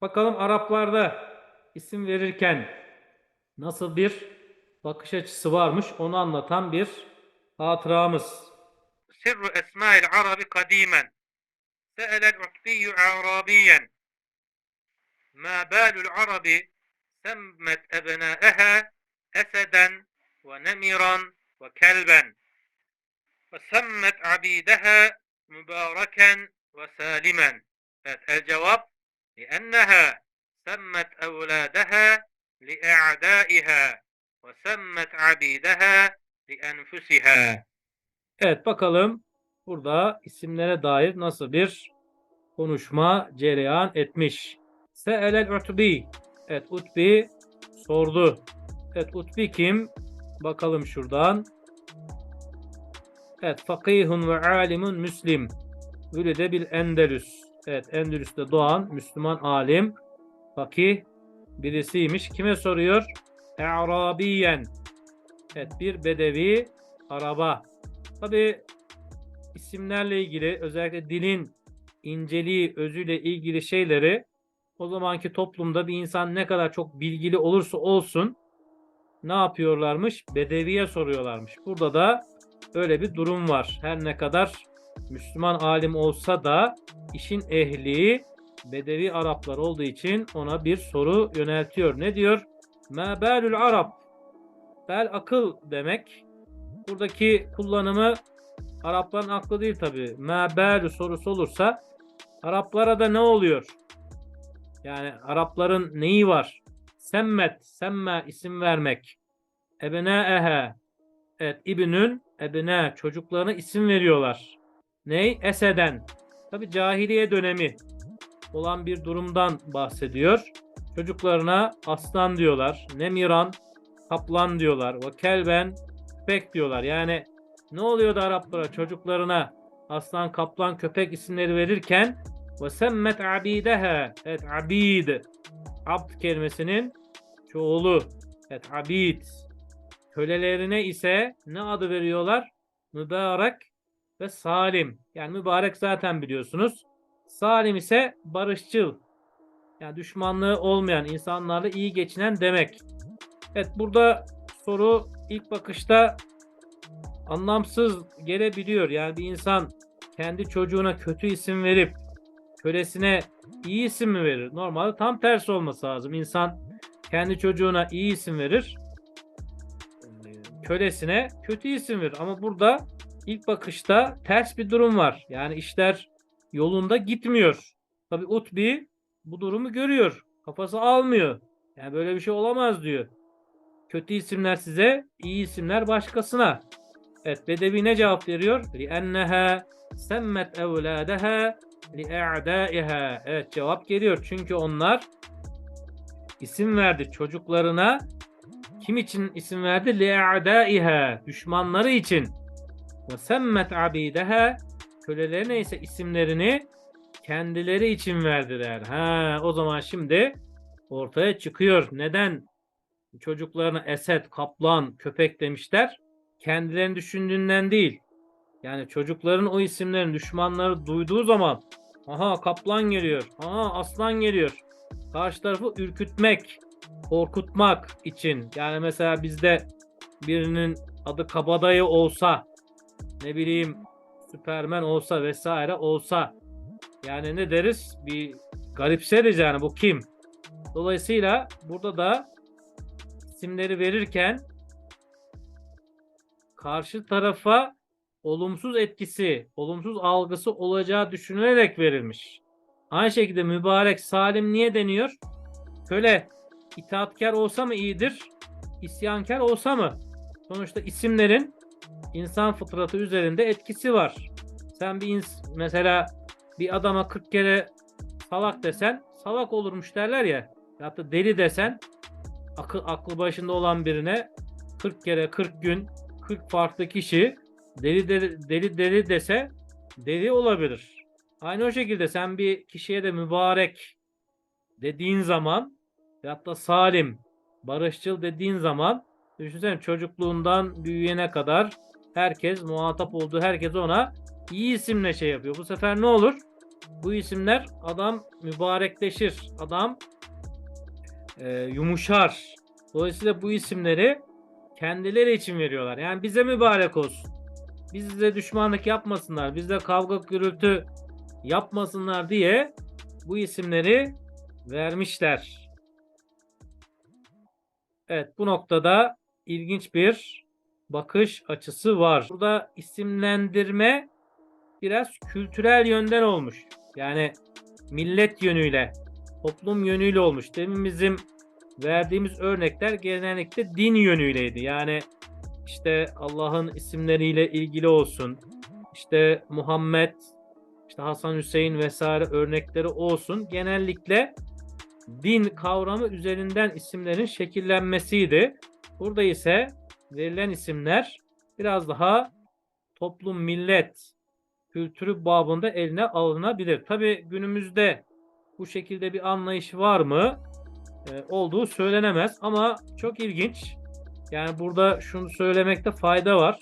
Bakalım Araplarda isim verirken nasıl bir bakış açısı varmış onu anlatan bir hatıramız. Sirru esma'il arabi kadimen. Se'elel utbiyyu arabiyen. Ma balul arabi semmet ebnâeha eseden ve nemiran ve kelben. Ve semmet abideha mübareken ve salimen. Evet, el cevap لأنها سمت أولادها لأعدائها وسمت عبيدها لأنفسها Evet bakalım burada isimlere dair nasıl bir konuşma cereyan etmiş. Se'elel Utbi. Evet Utbi sordu. Evet Utbi kim? Bakalım şuradan. Evet fakihun ve alimun müslim. Ülide bil Endelüs. Evet Endülüs'te doğan Müslüman alim. Fakih birisiymiş. Kime soruyor? E'rabiyen. Evet bir bedevi araba. Tabi isimlerle ilgili özellikle dilin inceliği, özüyle ilgili şeyleri o zamanki toplumda bir insan ne kadar çok bilgili olursa olsun ne yapıyorlarmış? Bedeviye soruyorlarmış. Burada da öyle bir durum var. Her ne kadar Müslüman alim olsa da işin ehli Bedevi Araplar olduğu için ona bir soru yöneltiyor. Ne diyor? Ma balul Arap. Bel akıl demek. Buradaki kullanımı Arapların aklı değil tabi. Mebelü sorusu olursa Araplara da ne oluyor? Yani Arapların neyi var? Semmet, semme isim vermek. Ebeneehe. Evet, İbnün, ebne çocuklarına isim veriyorlar. Ney? Eseden. Tabi cahiliye dönemi olan bir durumdan bahsediyor. Çocuklarına aslan diyorlar. Nemiran, kaplan diyorlar. Ve kelben, köpek diyorlar. Yani ne oluyordu Araplara çocuklarına aslan, kaplan, köpek isimleri verirken ve semmet abideha. Evet abid. Abd kelimesinin çoğulu. Evet abid. Kölelerine ise ne adı veriyorlar? Mübarek ve salim. Yani mübarek zaten biliyorsunuz. Salim ise barışçıl. Yani düşmanlığı olmayan, insanlarla iyi geçinen demek. Evet burada soru ilk bakışta anlamsız gelebiliyor. Yani bir insan kendi çocuğuna kötü isim verip kölesine iyi isim mi verir? Normalde tam tersi olması lazım. İnsan kendi çocuğuna iyi isim verir. Kölesine kötü isim verir. Ama burada ilk bakışta ters bir durum var. Yani işler yolunda gitmiyor. Tabi Utbi bu durumu görüyor. Kafası almıyor. Yani böyle bir şey olamaz diyor. Kötü isimler size, iyi isimler başkasına. Evet Bedevi ne cevap veriyor? لِأَنَّهَا سَمَّتْ اَوْلَادَهَا لِاَعْدَائِهَا Evet cevap geliyor. Çünkü onlar isim verdi çocuklarına. Kim için isim verdi? لِاَعْدَائِهَا Düşmanları için. Ve semmet abideha kölelerine ise isimlerini kendileri için verdiler. Ha, o zaman şimdi ortaya çıkıyor. Neden çocuklarına eset, kaplan, köpek demişler? Kendilerini düşündüğünden değil. Yani çocukların o isimlerin düşmanları duyduğu zaman aha kaplan geliyor, aha aslan geliyor. Karşı tarafı ürkütmek, korkutmak için. Yani mesela bizde birinin adı kabadayı olsa ne bileyim Süpermen olsa vesaire olsa yani ne deriz? Bir garipseriz yani bu kim? Dolayısıyla burada da isimleri verirken karşı tarafa olumsuz etkisi, olumsuz algısı olacağı düşünülerek verilmiş. Aynı şekilde mübarek salim niye deniyor? Köle itaatkar olsa mı iyidir? İsyankar olsa mı? Sonuçta isimlerin insan fıtratı üzerinde etkisi var. Sen bir ins mesela bir adama 40 kere salak desen salak olurmuş derler ya. Ya da deli desen akıl, aklı başında olan birine 40 kere 40 gün 40 farklı kişi deli deli deli, deli dese deli olabilir. Aynı o şekilde sen bir kişiye de mübarek dediğin zaman ya da salim, barışçıl dediğin zaman düşünsene çocukluğundan büyüyene kadar herkes muhatap olduğu herkes ona iyi isimle şey yapıyor. Bu sefer ne olur? bu isimler adam mübarekleşir. Adam e, yumuşar. Dolayısıyla bu isimleri kendileri için veriyorlar. Yani bize mübarek olsun. Bizle düşmanlık yapmasınlar. Bizle kavga gürültü yapmasınlar diye bu isimleri vermişler. Evet bu noktada ilginç bir bakış açısı var. Burada isimlendirme biraz kültürel yönden olmuş. Yani millet yönüyle, toplum yönüyle olmuş. Demin bizim verdiğimiz örnekler genellikle din yönüyleydi. Yani işte Allah'ın isimleriyle ilgili olsun. işte Muhammed, işte Hasan Hüseyin vesaire örnekleri olsun. Genellikle din kavramı üzerinden isimlerin şekillenmesiydi. Burada ise verilen isimler biraz daha toplum, millet, kültürü babında eline alınabilir. Tabi günümüzde bu şekilde bir anlayış var mı? Ee, olduğu söylenemez ama çok ilginç. Yani burada şunu söylemekte fayda var.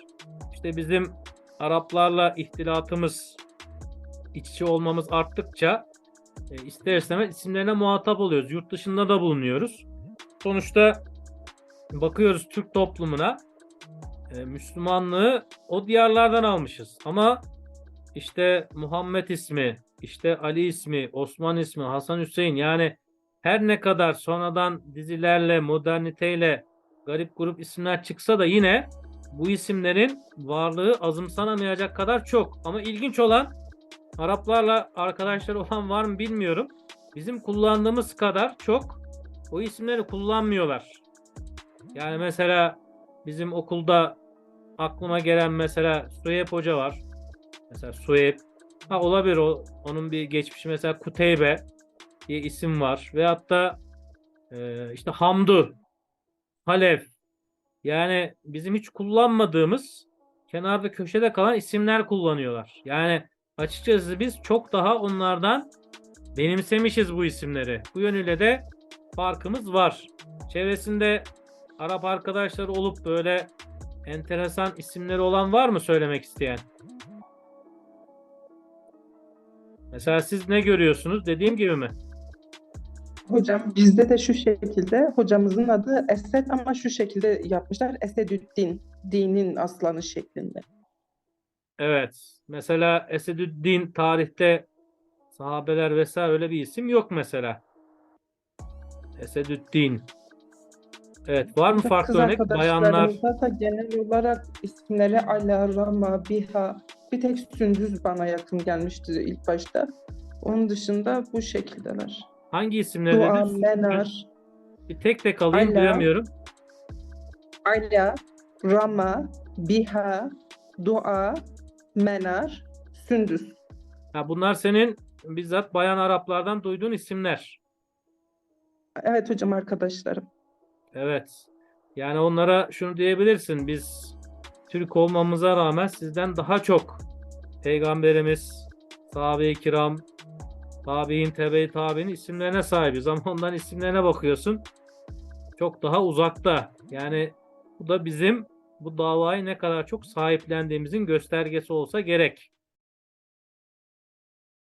İşte bizim Araplarla ihtilatımız, iç içe olmamız arttıkça e, ister istemez isimlerine muhatap oluyoruz. Yurt dışında da bulunuyoruz. Sonuçta bakıyoruz Türk toplumuna e, Müslümanlığı o diyarlardan almışız. Ama işte Muhammed ismi, işte Ali ismi, Osman ismi, Hasan Hüseyin yani her ne kadar sonradan dizilerle, moderniteyle garip grup isimler çıksa da yine bu isimlerin varlığı azımsanamayacak kadar çok. Ama ilginç olan Araplarla arkadaşları olan var mı bilmiyorum. Bizim kullandığımız kadar çok o isimleri kullanmıyorlar. Yani mesela bizim okulda aklıma gelen mesela Suheyb Hoca var. Mesela Suheyb. Ha olabilir o onun bir geçmişi mesela Kuteybe diye isim var. Veyahut da e, işte Hamdu, Halef. Yani bizim hiç kullanmadığımız kenarda köşede kalan isimler kullanıyorlar. Yani açıkçası biz çok daha onlardan benimsemişiz bu isimleri. Bu yönüyle de farkımız var. Çevresinde Arap arkadaşları olup böyle enteresan isimleri olan var mı söylemek isteyen? Mesela siz ne görüyorsunuz? Dediğim gibi mi? Hocam bizde de şu şekilde hocamızın adı Esed ama şu şekilde yapmışlar. Esedüddin. Dinin aslanı şeklinde. Evet. Mesela Esedüddin tarihte sahabeler vesaire öyle bir isim yok mesela. Esedüddin. Evet. Var mı Kız farklı örnek? Bayanlar. da genel olarak isimleri Ala, Rama, Biha bir tek Sündüz bana yakın gelmişti ilk başta. Onun dışında bu şekildeler. Hangi isimler Dua? Menar, Bir tek tek alayım Ala. duyamıyorum. Ala, Rama, Biha, Dua, Menar, Sündüz. Ha, bunlar senin bizzat bayan Araplardan duyduğun isimler. Evet hocam arkadaşlarım. Evet. Yani onlara şunu diyebilirsin. Biz Türk olmamıza rağmen sizden daha çok Peygamberimiz, sahabe-i kiram, tabi'in, tebe-i tabi'nin isimlerine sahibiz. Ama onların isimlerine bakıyorsun. Çok daha uzakta. Yani bu da bizim bu davayı ne kadar çok sahiplendiğimizin göstergesi olsa gerek.